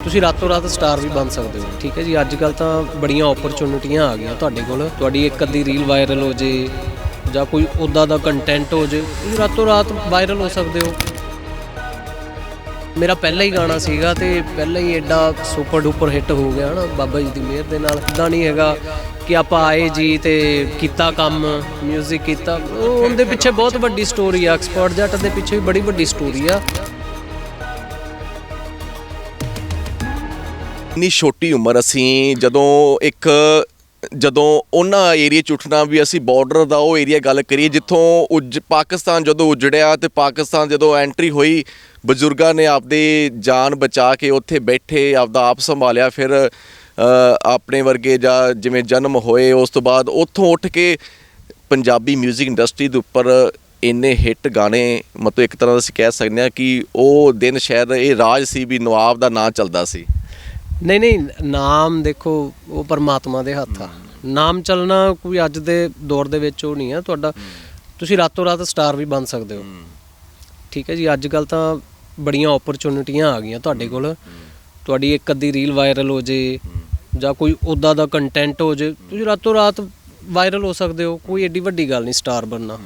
ਤੁਸੀਂ ਰਾਤੋਂ ਰਾਤ ਸਟਾਰ ਵੀ ਬਣ ਸਕਦੇ ਹੋ, ਠੀਕ ਹੈ ਜੀ? ਅੱਜ ਕੱਲ ਤਾਂ ਬੜੀਆਂ ਓਪਰਚੁਨਿਟੀਆਂ ਆ ਗਈਆਂ ਤੁਹਾਡੇ ਕੋਲ। ਤੁਹਾਡੀ ਇੱਕ ਅੱਧੀ ਰੀਲ ਵਾਇਰਲ ਹੋ ਜੇ ਜਾਂ ਕੋਈ ਉੱਦਾਂ ਦਾ ਕੰਟੈਂਟ ਹੋ ਜੇ, ਤੁਸੀਂ ਰਾਤੋਂ ਰਾਤ ਵਾਇਰਲ ਹੋ ਸਕਦੇ ਹੋ। ਮੇਰਾ ਪਹਿਲਾ ਹੀ ਗਾਣਾ ਸੀਗਾ ਤੇ ਪਹਿਲਾਂ ਹੀ ਐਡਾ ਸੁਪਰ ਡੂਪਰ ਹਿੱਟ ਹੋ ਗਿਆ ਨਾ ਬਾਬਾ ਜੀ ਦੀ ਮਿਹਰ ਦੇ ਨਾਲ। ਇਦਾਂ ਨਹੀਂ ਹੈਗਾ ਕਿ ਆਪਾਂ ਆਏ ਜੀ ਤੇ ਕੀਤਾ ਕੰਮ 뮤직 ਕੀਤਾ ਉਹਦੇ ਪਿੱਛੇ ਬਹੁਤ ਵੱਡੀ ਸਟੋਰੀ ਆ ਐਕਸਪਰਟ ਜੱਟ ਦੇ ਪਿੱਛੇ ਵੀ ਬੜੀ ਵੱਡੀ ਸਟੋਰੀ ਆ। ਇੰਨੀ ਛੋਟੀ ਉਮਰ ਅਸੀਂ, ਜਦੋਂ ਇੱਕ, ਜਦੋਂ ਉਹਨਾਂ ਏਰੀਆ ਚ ਉੱਠਣਾ ਵੀ ਅਸੀਂ ਬਾਰਡਰ ਦਾ ਉਹ ਏਰੀਆ ਗੱਲ ਕਰੀਏ, ਜਿੱਥੋਂ ਉੱਜ, ਪਾਕਿਸਤਾਨ ਜਦੋਂ ਉਜੜਿਆ ਤੇ ਪਾਕਿਸਤਾਨ ਜਦੋਂ ਐਂਟਰੀ ਹੋਈ, ਬਜ਼ੁਰਗਾਂ ਨੇ ਆਪਦੇ ਜਾਨ ਬਚਾ ਕੇ ਉੱਥੇ ਬੈਠੇ, ਆਪਦਾ ਆਪ ਸੰਭਾਲਿਆ, ਫਿਰ ਆਪਣੇ ਵਰਗੇ ਜਾਂ ਜਿਵੇਂ ਜਨਮ ਹੋਏ, ਉਸ ਤੋਂ ਬਾਅਦ ਉੱਥੋਂ ਉੱਠ ਕੇ ਪੰਜਾਬੀ 뮤직 ਇੰਡਸਟਰੀ ਦੇ ਉੱਪਰ ਇੰਨੇ ਹਿੱਟ ਗਾਣੇ, ਮਤਲਬ ਇੱਕ ਤਰ੍ਹਾਂ ਦਾ ਅਸੀਂ ਕਹਿ ਸਕਦੇ ਹਾਂ ਕਿ ਉਹ ਦਿਨ ਸ਼ਾਇਦ ਇਹ ਰਾਜ ਸੀ ਵੀ ਨਵਾਬ ਦਾ ਨਾਂ ਚੱਲਦਾ ਸੀ। ਨਹੀਂ ਨਹੀਂ ਨਾਮ ਦੇਖੋ ਉਹ ਪਰਮਾਤਮਾ ਦੇ ਹੱਥ ਆ। ਨਾਮ ਚੱਲਣਾ ਕੋਈ ਅੱਜ ਦੇ ਦੌਰ ਦੇ ਵਿੱਚ ਉਹ ਨਹੀਂ ਆ। ਤੁਹਾਡਾ ਤੁਸੀਂ ਰਾਤੋਂ ਰਾਤ ਸਟਾਰ ਵੀ ਬਣ ਸਕਦੇ ਹੋ। ਠੀਕ ਹੈ ਜੀ ਅੱਜ ਕੱਲ ਤਾਂ ਬੜੀਆਂ ਓਪਰਚੁਨਿਟੀਆਂ ਆ ਗਈਆਂ ਤੁਹਾਡੇ ਕੋਲ। ਤੁਹਾਡੀ ਇੱਕ ਅੱਧੀ ਰੀਲ ਵਾਇਰਲ ਹੋ ਜੇ ਜਾਂ ਕੋਈ ਉੱਦਾਂ ਦਾ ਕੰਟੈਂਟ ਹੋ ਜੇ ਤੁਸੀਂ ਰਾਤੋਂ ਰਾਤ ਵਾਇਰਲ ਹੋ ਸਕਦੇ ਹੋ। ਕੋਈ ਏਡੀ ਵੱਡੀ ਗੱਲ ਨਹੀਂ ਸਟਾਰ ਬਣਨਾ।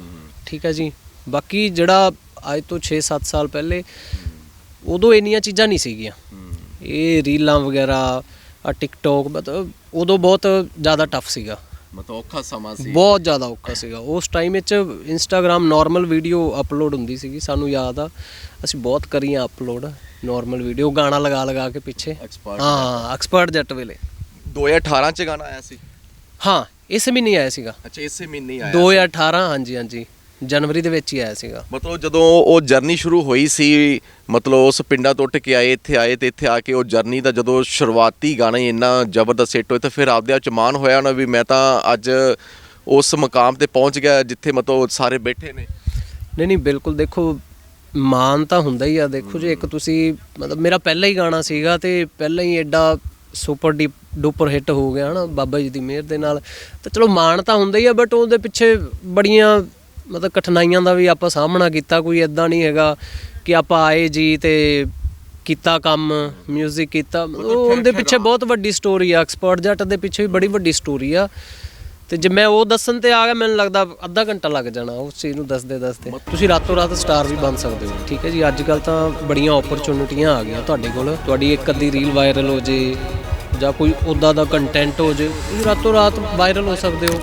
ਠੀਕ ਹੈ ਜੀ। ਬਾਕੀ ਜਿਹੜਾ ਅੱਜ ਤੋਂ 6-7 ਸਾਲ ਪਹਿਲੇ ਉਦੋਂ ਇੰਨੀਆਂ ਚੀਜ਼ਾਂ ਨਹੀਂ ਸੀਗੀਆਂ। ਇਹ ਰੀਲਾਂ ਵਗੈਰਾ ਆ ਟਿਕਟੋਕ ਮਤਲਬ ਉਦੋਂ ਬਹੁਤ ਜ਼ਿਆਦਾ ਟਫ ਸੀਗਾ। ਮਤਲਬ ਔਖਾ ਸਮਾਂ ਸੀ। ਬਹੁਤ ਜ਼ਿਆਦਾ ਔਖਾ ਸੀਗਾ। ਉਸ ਟਾਈਮ ਵਿੱਚ ਇੰਸਟਾਗ੍ਰam ਨਾਰਮਲ ਵੀਡੀਓ ਅਪਲੋਡ ਹੁੰਦੀ ਸੀਗੀ ਸਾਨੂੰ ਯਾਦ ਆ। ਅਸੀਂ ਬਹੁਤ ਕਰੀਆਂ ਅਪਲੋਡ ਨਾਰਮਲ ਵੀਡੀਓ ਗਾਣਾ ਲਗਾ ਲਗਾ ਕੇ ਪਿੱਛੇ। Expert ਹਾਂ ਐਕਸਪਰਟ ਜੱਟ ਵੇਲੇ। 2018 ਚ ਗਾਣਾ ਆਇਆ ਸੀ? ਹਾਂ ਇਸ ਮਹੀਨੇ ਆਇਆ ਸੀਗਾ। ਅੱਛਾ ਇਸੇ ਮਹੀਨੇ ਆਇਆ 2018 ਹਾਂਜੀ ਹਾਂਜੀ। ਜਨਵਰੀ ਦੇ ਵਿੱਚ ਹੀ ਆਇਆ ਸੀਗਾ। ਮਤਲਬ ਜਦੋਂ ਉਹ ਜਰਨੀ ਸ਼ੁਰੂ ਹੋਈ ਸੀ ਮਤਲਬ ਉਸ ਪਿੰਡਾਂ ਤੋਂ ਉੱਠ ਕੇ ਆਏ ਇੱਥੇ ਆਏ ਤੇ ਇੱਥੇ ਆ ਕੇ ਉਹ ਜਰਨੀ ਦਾ ਜਦੋਂ ਸ਼ੁਰੂਆਤੀ ਗਾਣਾ ਹੀ ਇੰਨਾ ਜ਼ਬਰਦਸਤ ਹਿੱਟ ਹੋਇਆ ਤਾਂ ਫਿਰ ਆਪਦੇ ਆਪ ਚ ਮਾਣ ਹੋਇਆ ਨਾ ਵੀ ਮੈਂ ਤਾਂ ਅੱਜ ਉਸ ਮਕਾਮ ਤੇ ਪਹੁੰਚ ਗਿਆ ਜਿੱਥੇ ਮਤਲਬ ਸਾਰੇ ਬੈਠੇ ਨੇ। ਨਹੀਂ ਨਹੀਂ ਬਿਲਕੁਲ ਦੇਖੋ ਮਾਨ ਤਾਂ ਹੁੰਦਾ ਹੀ ਆ। ਦੇਖੋ ਜੇ ਇੱਕ ਤੁਸੀਂ ਮਤਲਬ ਮੇਰਾ ਪਹਿਲਾ ਹੀ ਗਾਣਾ ਸੀਗਾ ਤੇ ਪਹਿਲਾਂ ਹੀ ਐਡਾ ਸੁਪਰ ਡੀਪ ਡੂਪਰ ਹਿੱਟ ਹੋ ਗਿਆ ਹਨਾ ਬਾਬਾ ਜੀ ਦੀ ਮਿਹਰ ਦੇ ਨਾਲ। ਤਾਂ ਚਲੋ ਮਾਨ ਤਾਂ ਹੁੰਦਾ ਹੀ ਆ ਬਟ ਉਹਦੇ ਪਿੱਛੇ ਬੜੀਆਂ ਮਤਲਬ ਕਠਿਨਾਈਆਂ ਦਾ ਵੀ ਆਪਾਂ ਸਾਹਮਣਾ ਕੀਤਾ ਕੋਈ ਇਦਾਂ ਨਹੀਂ ਹੈਗਾ ਕਿ ਆਪਾਂ ਆਏ ਜੀ ਤੇ ਕੀਤਾ ਕੰਮ 뮤직 ਕੀਤਾ। ਉਹ ਉਹਦੇ ਪਿੱਛੇ ਬਹੁਤ ਵੱਡੀ ਸਟੋਰੀ ਆ ਐਕਸਪਰਟ ਜੱਟ ਦੇ ਪਿੱਛੇ ਵੀ ਬੜੀ ਵੱਡੀ ਸਟੋਰੀ ਆ। ਤੇ ਜੇ ਮੈਂ ਉਹ ਦੱਸਣ ਤੇ ਆ ਗਿਆ ਮੈਨੂੰ ਲੱਗਦਾ ਅੱਧਾ ਘੰਟਾ ਲੱਗ ਜਾਣਾ ਉਸ ਚੀਜ਼ ਨੂੰ ਦੱਸਦੇ ਦੱਸਦੇ। ਤੁਸੀਂ ਰਾਤੋਂ ਰਾਤ ਸਟਾਰ ਵੀ ਬਣ ਸਕਦੇ ਹੋ ਠੀਕ ਹੈ ਜੀ? ਅੱਜ ਕੱਲ ਤਾਂ ਬੜੀਆਂ ਓਪਰਚੁਨਿਟੀਆਂ ਆ ਗਈਆਂ ਤੁਹਾਡੇ ਕੋਲ। ਤੁਹਾਡੀ ਇੱਕ ਅੱਧੀ ਰੀਲ ਵਾਇਰਲ ਹੋ ਜੇ ਜਾਂ ਕੋਈ ਉੱਦਾਂ ਦਾ ਕੰਟੈਂਟ ਹੋ ਜੇ ਤੁਸੀਂ ਰਾਤੋਂ ਰਾਤ ਵਾਇਰਲ ਹੋ ਸਕਦੇ ਹੋ।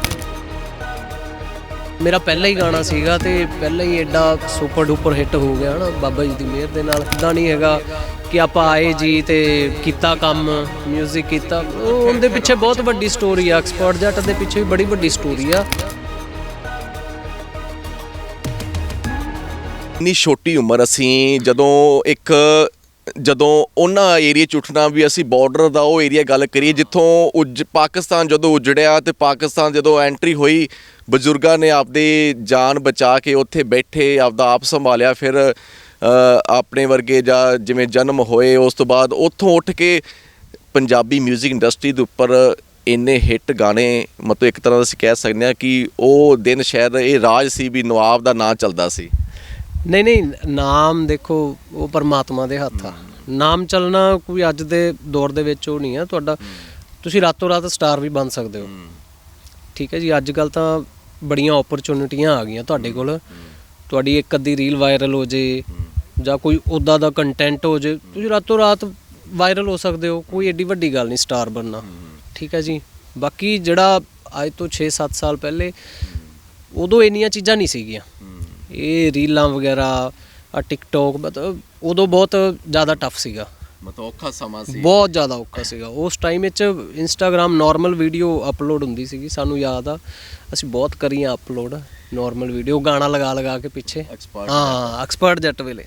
ਮੇਰਾ ਪਹਿਲਾ ਹੀ ਗਾਣਾ ਸੀਗਾ ਤੇ ਪਹਿਲਾਂ ਹੀ ਐਡਾ ਸੁਪਰ ਡੂਪਰ ਹਿੱਟ ਹੋ ਗਿਆ ਹਨਾ ਬਾਬਾ ਜੀ ਦੀ ਮਿਹਰ ਦੇ ਨਾਲ। ਇਦਾਂ ਨਹੀਂ ਹੈਗਾ ਕਿ ਆਪਾਂ ਆਏ ਜੀ ਤੇ ਕੀਤਾ ਕੰਮ 뮤직 ਕੀਤਾ। ਉਹ ਉਹਦੇ ਪਿੱਛੇ ਬਹੁਤ ਵੱਡੀ ਸਟੋਰੀ ਆ ਐਕਸਪਰਟ ਜੱਟ ਦੇ ਪਿੱਛੇ ਵੀ ਬੜੀ ਵੱਡੀ ਸਟੋਰੀ ਆ। ਇੰਨੀ ਛੋਟੀ ਉਮਰ ਅਸੀਂ ਜਦੋਂ ਇੱਕ ਜਦੋਂ ਉਹਨਾਂ ਏਰੀਆ ਚ ਉੱਠਣਾ ਵੀ ਅਸੀਂ ਬਾਰਡਰ ਦਾ ਉਹ ਏਰੀਆ ਗੱਲ ਕਰੀਏ, ਜਿੱਥੋਂ ਉੱਜ ਪਾਕਿਸਤਾਨ ਜਦੋਂ ਉਜੜਿਆ ਤੇ ਪਾਕਿਸਤਾਨ ਜਦੋਂ ਐਂਟਰੀ ਹੋਈ, ਬਜ਼ੁਰਗਾਂ ਨੇ ਆਪਦੇ ਜਾਨ ਬਚਾ ਕੇ ਉੱਥੇ ਬੈਠੇ, ਆਪਦਾ ਆਪ ਸੰਭਾਲਿਆ, ਫਿਰ ਆਪਣੇ ਵਰਗੇ ਜਾਂ ਜਿਵੇਂ ਜਨਮ ਹੋਏ, ਉਸ ਤੋਂ ਬਾਅਦ ਉੱਥੋਂ ਉੱਠ ਕੇ ਪੰਜਾਬੀ 뮤직 ਇੰਡਸਟਰੀ ਦੇ ਉੱਪਰ ਇੰਨੇ ਹਿੱਟ ਗਾਣੇ, ਮਤਲਬ ਇੱਕ ਤਰ੍ਹਾਂ ਦਾ ਅਸੀਂ ਕਹਿ ਸਕਦੇ ਹਾਂ ਕਿ ਉਹ ਦਿਨ ਸ਼ਾਇਦ ਇਹ ਰਾਜ ਸੀ ਵੀ ਨਵਾਬ ਦਾ ਨਾਂ ਚੱਲਦਾ ਸੀ। ਨਹੀਂ ਨਹੀਂ ਨਾਮ ਦੇਖੋ ਉਹ ਪਰਮਾਤਮਾ ਦੇ ਹੱਥ ਆ। ਨਾਮ ਚੱਲਣਾ ਕੋਈ ਅੱਜ ਦੇ ਦੌਰ ਦੇ ਵਿੱਚ ਉਹ ਨਹੀਂ ਆ। ਤੁਹਾਡਾ ਤੁਸੀਂ ਰਾਤੋਂ ਰਾਤ ਸਟਾਰ ਵੀ ਬਣ ਸਕਦੇ ਹੋ। ਠੀਕ ਹੈ ਜੀ ਅੱਜ ਕੱਲ ਤਾਂ ਬੜੀਆਂ ਓਪਰਚੁਨਿਟੀਆਂ ਆ ਗਈਆਂ ਤੁਹਾਡੇ ਕੋਲ। ਤੁਹਾਡੀ ਇੱਕ ਅੱਧੀ ਰੀਲ ਵਾਇਰਲ ਹੋ ਜੇ ਜਾਂ ਕੋਈ ਉੱਦਾਂ ਦਾ ਕੰਟੈਂਟ ਹੋ ਜੇ ਤੁਸੀਂ ਰਾਤੋਂ ਰਾਤ ਵਾਇਰਲ ਹੋ ਸਕਦੇ ਹੋ। ਕੋਈ ਏਡੀ ਵੱਡੀ ਗੱਲ ਨਹੀਂ ਸਟਾਰ ਬਣਨਾ। ਠੀਕ ਹੈ ਜੀ ਬਾਕੀ ਜਿਹੜਾ ਅੱਜ ਤੋਂ 6-7 ਸਾਲ ਪਹਿਲੇ ਉਦੋਂ ਇੰਨੀਆਂ ਚੀਜ਼ਾਂ ਨਹੀਂ ਸੀਗੀਆਂ। ਇਹ ਰੀਲਾਂ ਵਗੈਰਾ ਆ ਟਿਕਟੋਕ ਮਤਲਬ ਉਦੋਂ ਬਹੁਤ ਜ਼ਿਆਦਾ ਟਫ ਸੀਗਾ। ਮਤਲਬ ਔਖਾ ਸਮਾਂ ਬਹੁਤ ਜ਼ਿਆਦਾ ਔਖਾ ਸੀਗਾ। ਉਸ ਟਾਈਮ ਵਿੱਚ ਇੰਸਟਾਗ੍ਰam ਨਾਰਮਲ ਵੀਡੀਓ ਅਪਲੋਡ ਹੁੰਦੀ ਸੀਗੀ ਸਾਨੂੰ ਯਾਦ ਆ। ਅਸੀਂ ਬਹੁਤ ਕਰੀਆਂ ਅਪਲੋਡ ਨਾਰਮਲ ਵੀਡੀਓ ਗਾਣਾ ਲਗਾ ਲਗਾ ਕੇ ਪਿੱਛੇ। ਹਾਂ ਐਕਸਪਰਟ ਜੱਟ ਵੇਲੇ।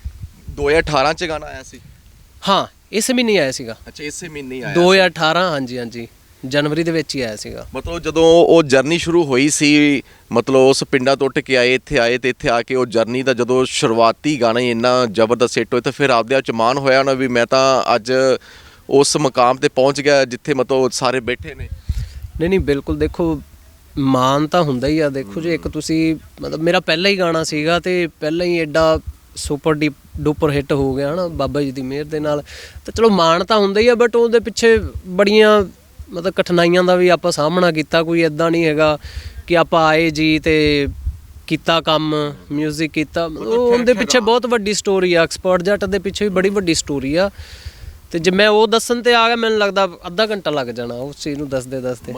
2018 ਚ ਗਾਣਾ ਆਇਆ ਸੀ। ਹਾਂ ਇਸ ਮਹੀਨੇ ਆਇਆ ਸੀਗਾ। ਅੱਛਾ ਇਸੇ ਮਹੀਨੇ ਹੀ 2018 ਹਾਂਜੀ ਹਾਂਜੀ। ਜਨਵਰੀ ਦੇ ਵਿੱਚ ਹੀ ਆਇਆ ਸੀਗਾ। ਮਤਲਬ ਜਦੋਂ ਉਹ ਜਰਨੀ ਸ਼ੁਰੂ ਹੋਈ ਸੀ ਮਤਲਬ ਉਸ ਪਿੰਡਾਂ ਤੋਂ ਉੱਠ ਕੇ ਆਏ ਇੱਥੇ ਆਏ ਤੇ ਇੱਥੇ ਆ ਕੇ ਉਹ ਜਰਨੀ ਦਾ ਜਦੋਂ ਸ਼ੁਰੂਆਤੀ ਗਾਣਾ ਹੀ ਇੰਨਾ ਜ਼ਬਰਦਸਤ ਹਿੱਟ ਹੋਇਆ ਤਾਂ ਫਿਰ ਆਪਦੇ ਆਪ ਚ ਮਾਣ ਹੋਇਆ ਨਾ ਵੀ ਮੈਂ ਤਾਂ ਅੱਜ ਉਸ ਮਕਾਮ ਤੇ ਪਹੁੰਚ ਗਿਆ ਜਿੱਥੇ ਮਤਲਬ ਸਾਰੇ ਬੈਠੇ ਨੇ। ਨਹੀਂ ਨਹੀਂ ਬਿਲਕੁਲ ਦੇਖੋ ਮਾਨ ਤਾਂ ਹੁੰਦਾ ਹੀ ਆ। ਦੇਖੋ ਜੇ ਇੱਕ ਤੁਸੀਂ ਮਤਲਬ ਮੇਰਾ ਪਹਿਲਾ ਹੀ ਗਾਣਾ ਸੀਗਾ ਤੇ ਪਹਿਲਾਂ ਹੀ ਐਡਾ ਸੁਪਰ ਡੀਪ ਡੁੱਪਰ ਹਿੱਟ ਹੋ ਗਿਆ ਹਨਾ ਬਾਬਾ ਜੀ ਦੀ ਮਿਹਰ ਦੇ ਨਾਲ। ਤਾਂ ਚਲੋ ਮਾਣ ਤਾਂ ਹੁੰਦਾ ਹੀ ਆ ਬਟ ਉਹਦੇ ਪਿੱਛੇ ਬੜੀਆਂ ਮਤਲਬ ਕਠਿਨਾਈਆਂ ਦਾ ਵੀ ਆਪਾਂ ਸਾਹਮਣਾ ਕੀਤਾ ਕੋਈ ਇਦਾਂ ਨਹੀਂ ਹੈਗਾ। ਕਿ ਆਪਾਂ ਆਏ ਜੀ ਤੇ ਕੀਤਾ ਕੰਮ 뮤직 ਕੀਤਾ। ਉਹ ਉਹਦੇ ਪਿੱਛੇ ਬਹੁਤ ਵੱਡੀ ਸਟੋਰੀ ਆ ਐਕਸਪਰਟ ਜੱਟ ਦੇ ਪਿੱਛੇ ਵੀ ਬੜੀ ਵੱਡੀ ਸਟੋਰੀ ਆ। ਤੇ ਜੇ ਮੈਂ ਉਹ ਦੱਸਣ ਤੇ ਆ ਗਿਆ ਮੈਨੂੰ ਲੱਗਦਾ ਅੱਧਾ ਘੰਟਾ ਲੱਗ ਜਾਣਾ ਉਸ ਚੀਜ਼ ਨੂੰ ਦੱਸਦੇ ਦੱਸਦੇ